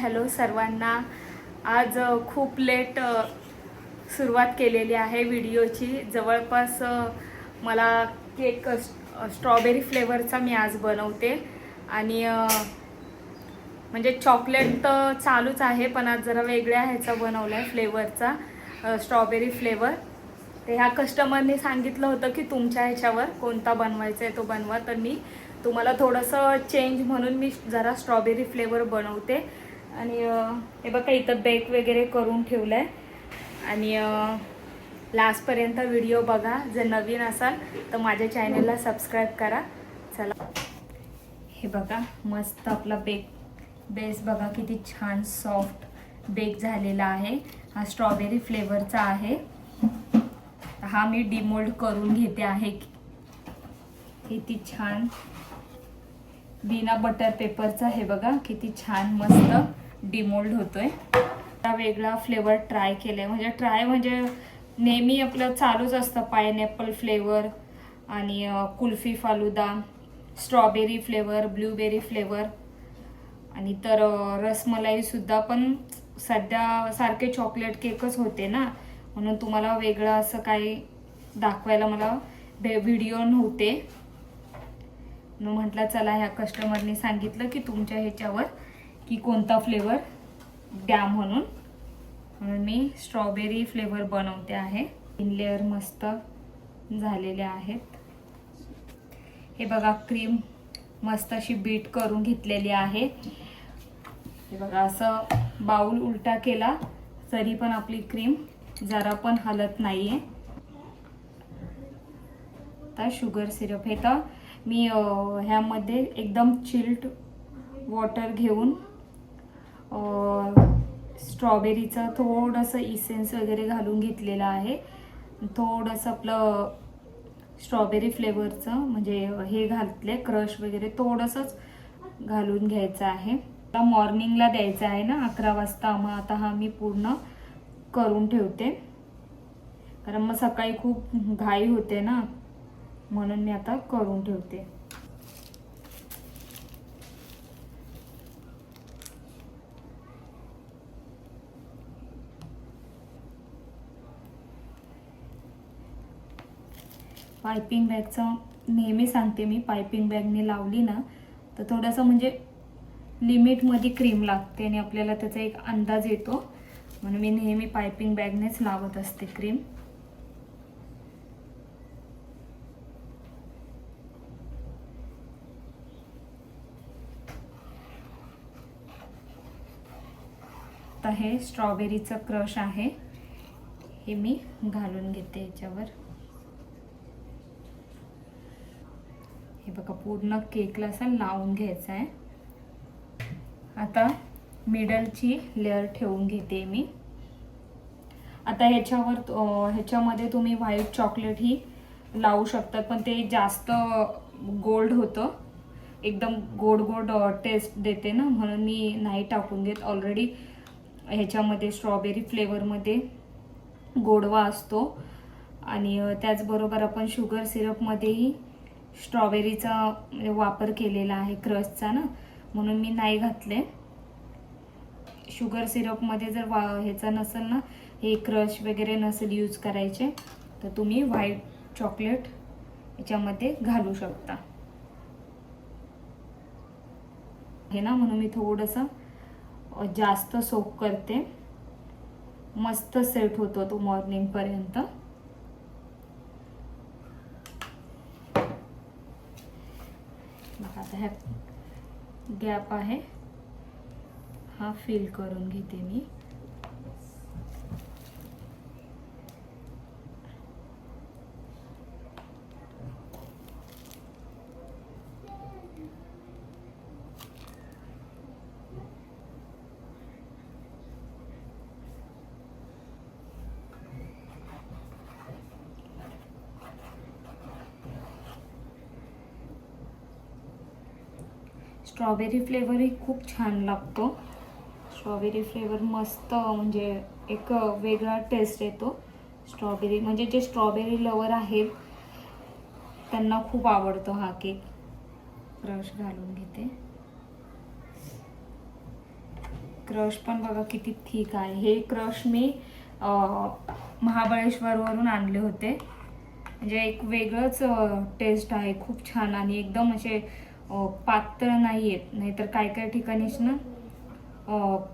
Hello सर्वांना. आज खूप लेट सुरुवात केलेली आहे व्हिडिओची. जवळपास मला केक स्ट्रॉबेरी फ्लेवरचा मी आज बनवते. आणि म्हणजे चॉकलेट तर चालूच आहे पण आज जरा वेगळ्या ह्याचा बनवला आहे फ्लेवरचा स्ट्रॉबेरी फ्लेवर. तर ह्या कस्टमरने सांगितलं होतं की तुमच्या ह्याच्यावर कोणता बनवायचा आहे तो बनवा. तर मी तुम्हाला थोडंसं चेंज म्हणून मी जरा स्ट्रॉबेरी फ्लेवर बनवते. आणि हे बघा इथं बेक वगैरे करून ठेवलं आहे आणि लास्टपर्यंत व्हिडिओ बघा. जर नवीन असाल तर माझ्या चॅनलला सबस्क्राईब करा. चला. हे बघा मस्त आपला बेक बेस बघा किती छान सॉफ्ट बेक झालेला आहे. हा स्ट्रॉबेरी फ्लेवरचा आहे. हा मी डिमोल्ड करून घेते आहे. किती छान बिना बटर पेपरचा हे बघा किती छान मस्त डिमोल्ड होतोय. वेगळा फ्लेवर ट्राय केलाय. म्हणजे ट्राय म्हणजे नेहमी आपलं चालूच असतं. पायनॅपल फ्लेवर आणि kulfi falooda strawberry flavour blueberry flavour आणि तर रसमलाईसुद्धा पण सध्या सारखे चॉकलेट केकच होते ना. म्हणून तुम्हाला वेगळं असं काही दाखवायला मला व्हिडिओ नव्हते. मग म्हटलं चला ह्या कस्टमरने सांगितलं की तुमच्या ह्याच्यावर की कोणता फ्लेवर द्या म्हणून. म्हणून मी स्ट्रॉबेरी फ्लेवर बनवते आहे. तीन लेअर मस्त झालेले आहेत. हे बघा क्रीम मस्त अशी बीट करून घेतलेली आहे. हे बघा असं बाऊल उलटा केला तरी पण आपली क्रीम जरा पण हलत नाहीये. आता शुगर सिरप हे तर मी ह्यामध्ये एकदम चिल्ड वॉटर घेऊन स्ट्रॉबेरीचं थोडंसं इसेन्स वगैरे घालून घेतलेलं आहे. थोडंसं आपलं स्ट्रॉबेरी फ्लेवरचं म्हणजे हे घातले क्रश वगैरे थोडंसंच घालून घ्यायचं आहे. आता मॉर्निंगला द्यायचं आहे ना अकरा वाजता मग आता हा मी पूर्ण करून ठेवते. कारण मग सकाळी खूप घाई होते ना. म्हणून मी आता करून ठेवते. पायपिंग बॅगचं नेहमी सांगते मी पायपिंग बॅगने लावली ना तर थोडंसं म्हणजे लिमिटमध्ये क्रीम लागते आणि आपल्याला त्याचा एक अंदाज येतो. म्हणून मी नेहमी पायपिंग बॅगनेच लावत असते क्रीम. आता हे स्ट्रॉबेरीचं क्रश आहे. हे मी घालून घेते याच्यावर. हे बघा पूर्ण केकला असं लावून घ्यायचं आहे. आता मिडलची लेअर ठेवून घेते मी. आता ह्याच्यावर ह्याच्यामध्ये तुम्ही व्हाईट चॉकलेट ही लावू शकतात पण ते जास्त गोल्ड होतं. एकदम गोड गोड टेस्ट देते ना म्हणून मी नाही टाकून घेत. ऑलरेडी ह्याच्यामध्ये स्ट्रॉबेरी फ्लेवरमध्ये गोडवा असतो. आणि त्याचबरोबर आपण शुगर सिरपमध्येही स्ट्रॉबेरीचा वापर केलेला आहे क्रशचा ना. म्हणून मी नाही घातले. शुगर सिरपमध्ये जर वा ह्याचा नसेल ना हे क्रश वगैरे नसेल यूज करायचे तर तुम्ही व्हाईट चॉकलेट याच्यामध्ये घालू शकता. हे ना म्हणून मी थोडंसं जास्त सोप करते. मस्त सेट होतो तो मॉर्निंगपर्यंत बघा आता ह्या गॅप आहे. हा फिल करून घेते मी. स्ट्रॉबेरी फ्लेवरही खूप छान लागतो. स्ट्रॉबेरी फ्लेवर मस्त म्हणजे एक वेगळा टेस्ट येतो. स्ट्रॉबेरी म्हणजे जे स्ट्रॉबेरी लवर आहेत त्यांना खूप आवडतो हा केक क्रश घालून घेते. क्रश पण बघा किती ठीक आहे. हे क्रश मी महाबळेश्वरवरून आणले होते. म्हणजे एक वेगळंच टेस्ट आहे. खूप छान आणि एकदम असे पातळ नाही आहेत नाहीतर काय काय ठिकाणीच ना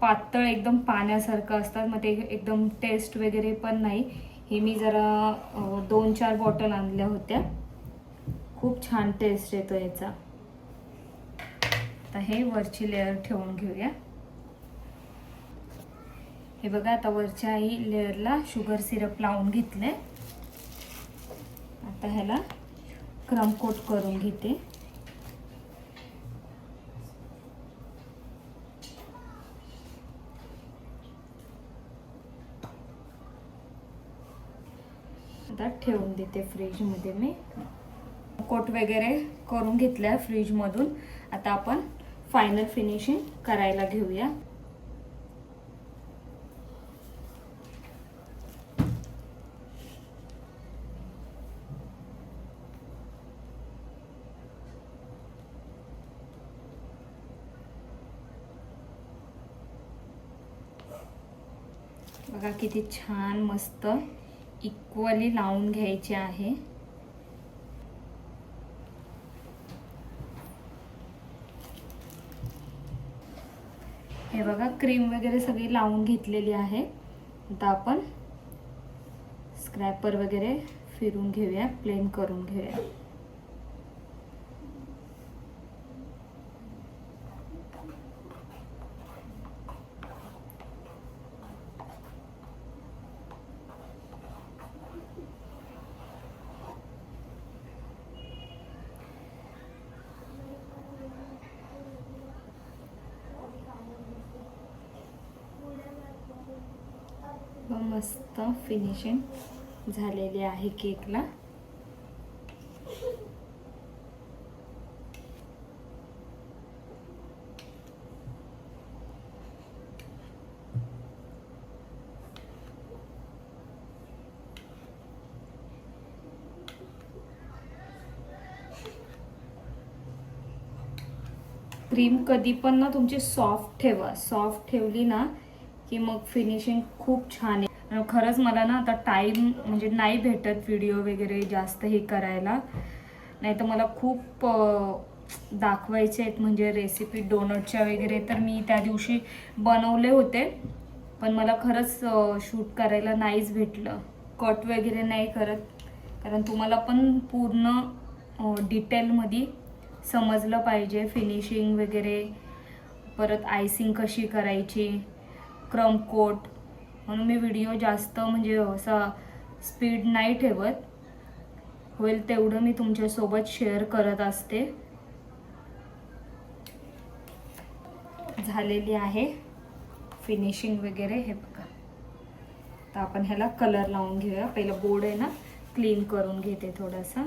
पातळ एकदम पाण्यासारखं असतात. मग ते एकदम टेस्ट वगैरे पण नाही. हे मी जरा दोन चार बॉटल आणल्या होत्या. खूप छान टेस्ट येतो याचा. आता हे वरची लेअर ठेवून घेऊया. हे बघा आता वरच्याही लेअरला शुगर सिरप लावून घेतलं आता ह्याला क्रमकोट करून घेते आता ठेवून देते फ्रीजमध्ये मी. कोट वगैरे करून घेतल्या फ्रीजमधून. आता आपण फायनल फिनिशिंग करायला घेऊया. बघा किती छान मस्त इक्वली लावून घ्यायचे आहे. हे बघा क्रीम वगैरे सगळी लावून घेतलेली आहे. आता आपण स्क्रॅपर वगैरे फिरून घेऊया प्लेन करून घेऊया. व मस्त फिनिशिंग झालेली आहे केकला क्रीम कधी पण ना तुमची सॉफ्ट ठेवा. सॉफ्ट ठेवली ना की मग फिनिशिंग खूप छान आहे. खरंच मला ना आता टाईम म्हणजे नाही भेटत व्हिडिओ वगैरे जास्त हे करायला. नाही तर मला खूप दाखवायचे आहेत म्हणजे रेसिपी डोनटच्या वगैरे. तर मी त्या दिवशी बनवले होते. पण मला खरंच शूट करायला नाहीच भेटलं. कट वगैरे नाही करत. कारण तुम्हाला पण पूर्ण डिटेलमध्ये समजलं पाहिजे फिनिशिंग वगैरे. परत आयसिंग कशी करायची. क्रम कोट म्हणून मी व्हिडिओ जास्त म्हणजे असा स्पीड नाही ठेवत. होईल तेवढं मी तुमच्यासोबत शेअर करत असते. झालेली आहे फिनिशिंग वगैरे हे बघा. तर आपण ह्याला कलर लावून घेऊया. पहिलं बोर्ड आहे ना क्लीन करून घेते थोडासा.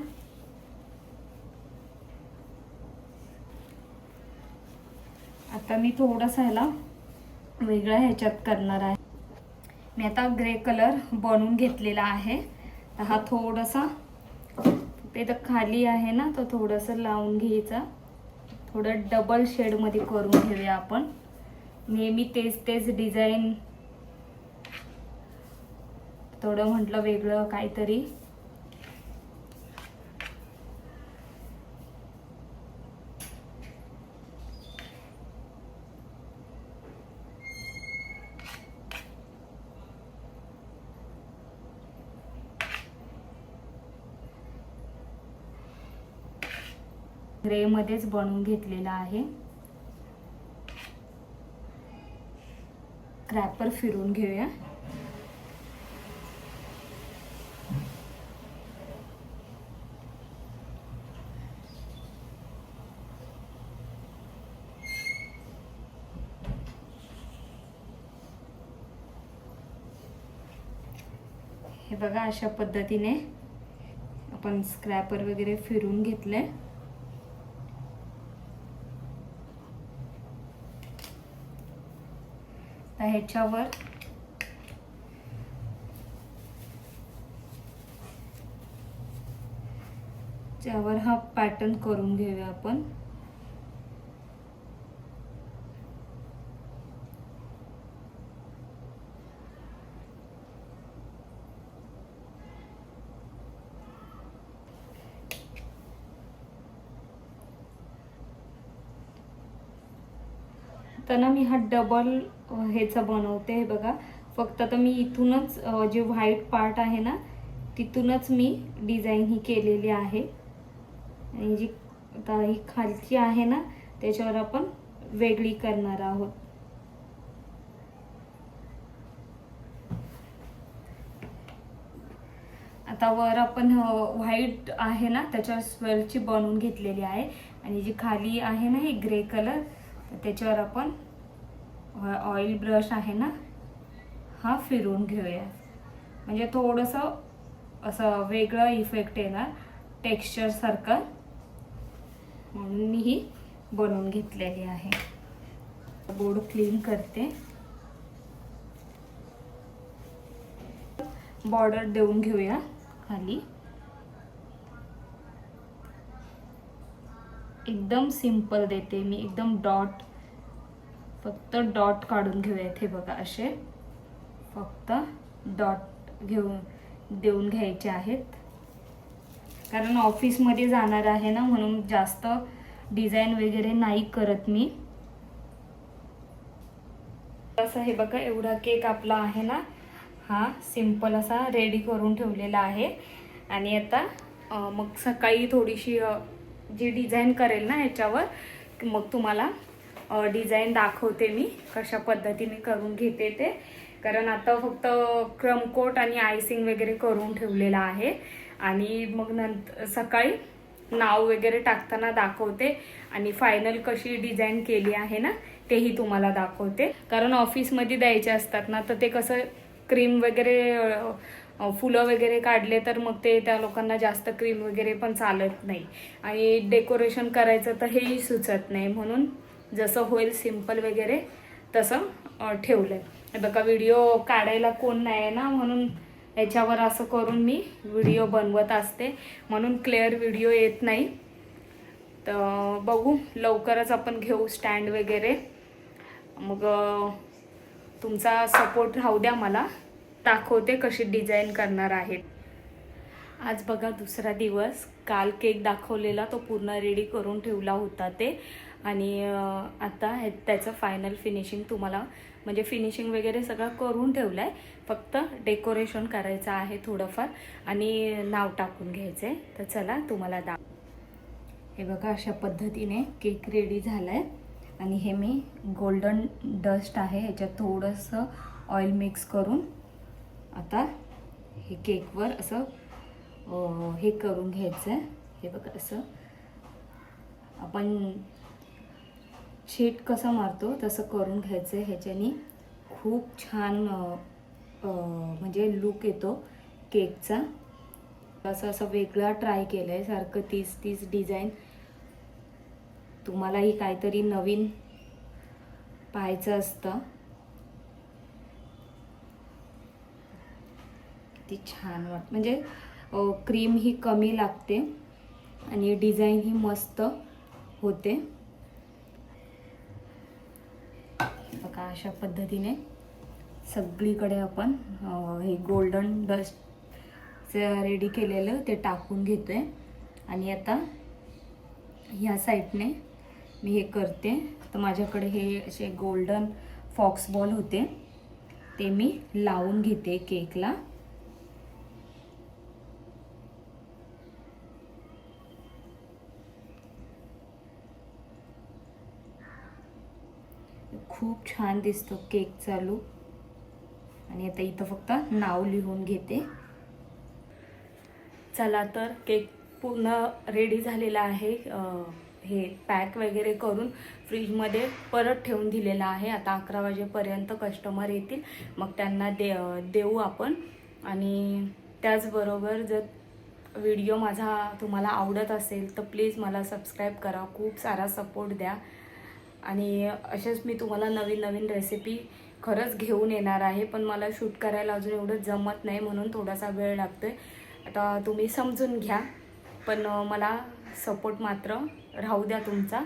आता मी थोडासा ह्याला वेगळ्या ह्याच्यात करणार आहे. मी आता ग्रे कलर बनवून घेतलेला आहे. तर हा थोडासा ते तर खाली आहे ना तो थोडंसं लावून घ्यायचा. थोडं डबल शेडमध्ये करून घेऊया आपण. नेहमी तेच तेच डिझाईन थोडं म्हटलं वेगळं काहीतरी. ग्रेमध्येच बनवून घेतलेला आहे. क्रॅपर फिरून घेऊया. हे बघा अशा पद्धतीने आपण स्क्रॅपर वगैरे फिरून घेतले ह्याच्यावर. त्यावर हा पॅटर्न करून घेऊया आपण. फक्त ना मी हा डबल ह्याचा बनवते हे बघा. फक्त आता मी इथूनच जे व्हाईट पार्ट आहे ना तिथूनच मी डिझाईन ही केलेली आहे. आणि जी आता ही खालची आहे ना त्याच्यावर आपण वेगळी करणार आहोत. आता वर आपण व्हाईट आहे ना त्याच्यावर स्वेलची बनवून घेतलेली आहे. आणि जी खाली आहे ना हे ग्रे कलर त्याच्यावर आपण ऑइल ब्रश आहे ना हा फिरून घेऊया. म्हणजे थोडंसं असं वेगळं इफेक्ट येणार टेक्स्चरसारखं म्हणून मी ही बनवून घेतलेली आहे. बोर्ड क्लीन करते. बॉर्डर देऊन घेऊया खाली. एकदम सिंपल देते. मी एकदम डॉट फक्त डॉट काढून घेऊया इथे बघा असे. फक्त डॉट घेऊन देऊन घ्यायचे आहेत. कारण ऑफिसमध्ये जाणार आहे ना म्हणून जास्त डिझाईन वगैरे नाही करत मी. असं हे बघा एवढा केक आपला आहे ना हा सिंपल असा रेडी करून ठेवलेला आहे. आणि आता मग सकाळी थोडीशी जी डिझाईन करेल ना ह्याच्यावर मग तुम्हाला डिझाईन दाखवते मी कशा पद्धतीने करून घेते ते. कारण आता फक्त क्रमकोट आणि आयसिंग वगैरे करून ठेवलेलं आहे. आणि मग नंतर सकाळी नाव वगैरे टाकताना दाखवते. आणि फायनल कशी डिझाईन केली आहे ना तेही तुम्हाला दाखवते. कारण ऑफिसमध्ये द्यायचे असतात ना तर ते कसं क्रीम वगैरे फुलं वगैरे काढले तर मग ते त्या लोकांना जास्त क्रीम वगैरे पण चालत नाही. आणि डेकोरेशन करायचं तर हेही सुचत नाही. म्हणून जसं होईल सिंपल वगैरे तसं ठेवलं आहे बघा व्हिडिओ काढायला कोण नाही आहे ना म्हणून याच्यावर असं करून मी व्हिडिओ बनवत असते. म्हणून क्लिअर व्हिडिओ येत नाही. तर बघू लवकरच आपण घेऊ स्टँड वगैरे. मग तुमचा सपोर्ट राहू द्या मला. दाखवते कशी डिझाईन करणार आहेत. आज बघा दुसरा दिवस काल केक दाखवलेला तो पूर्ण रेडी करून ठेवला होता ते. आणि आता हे त्याचं फायनल फिनिशिंग तुम्हाला म्हणजे फिनिशिंग वगैरे सगळं करून ठेवलं आहे फक्त डेकोरेशन करायचं आहे थोडंफार आणि नाव टाकून घ्यायचं आहे तर चला तुम्हाला दा हे बघा अशा पद्धतीने केक रेडी झाला आहे आणि हे मी गोल्डन डस्ट आहे ह्याच्यात थोडंसं ऑइल मिक्स करून आता हे केकवर असं हे करून घ्यायचं आहे हे बघा असं. आपण शीट कसं मारतो तसं करून घ्यायचं आहे ह्याच्याने. खूप छान म्हणजे लुक येतो केकचा. असं असं वेगळा ट्राय केलं आहे सारखं तीस तीस डिझाईन तुम्हालाही काहीतरी नवीन पाहायचं असतं. किती छान वाट म्हणजे क्रीम ही कमी लागते आणि डिझाईन ही मस्त होते. बघा अशा पद्धतीने सगळीकडे आपण हे गोल्डन डस्ट रेडी केलेलं ते टाकून घेतो आहे आणि आता ह्या साईडने मी हे करते. तर माझ्याकडे हे असे गोल्डन फॉक्स बॉल होते. ते मी लावून घेते केकला खूप छान दिसतो केक चालू. आणि आता इथं फक्त नाव लिहून घेते. चला तर केक पूर्ण रेडी झालेला आहे. हे पॅक वगैरे करून फ्रीजमध्ये परत ठेवून दिलेला आहे. आता अकरा वाजेपर्यंत कस्टमर येतील. मग त्यांना दे देऊ आपण. आणि त्याचबरोबर जर व्हिडिओ माझा तुम्हाला आवडत असेल तर प्लीज मला सबस्क्राईब करा. खूप सारा सपोर्ट द्या. आणि असेच मी तुम्हाला नवीन नवीन रेसिपी खरंच घेऊन येणार आहे पण मला शूट करायला अजून एवढं जमत नाही म्हणून थोडासा वेळ लागतो आहे आता तुम्ही समजून घ्या पण मला सपोर्ट मात्र राहू द्या तुमचा.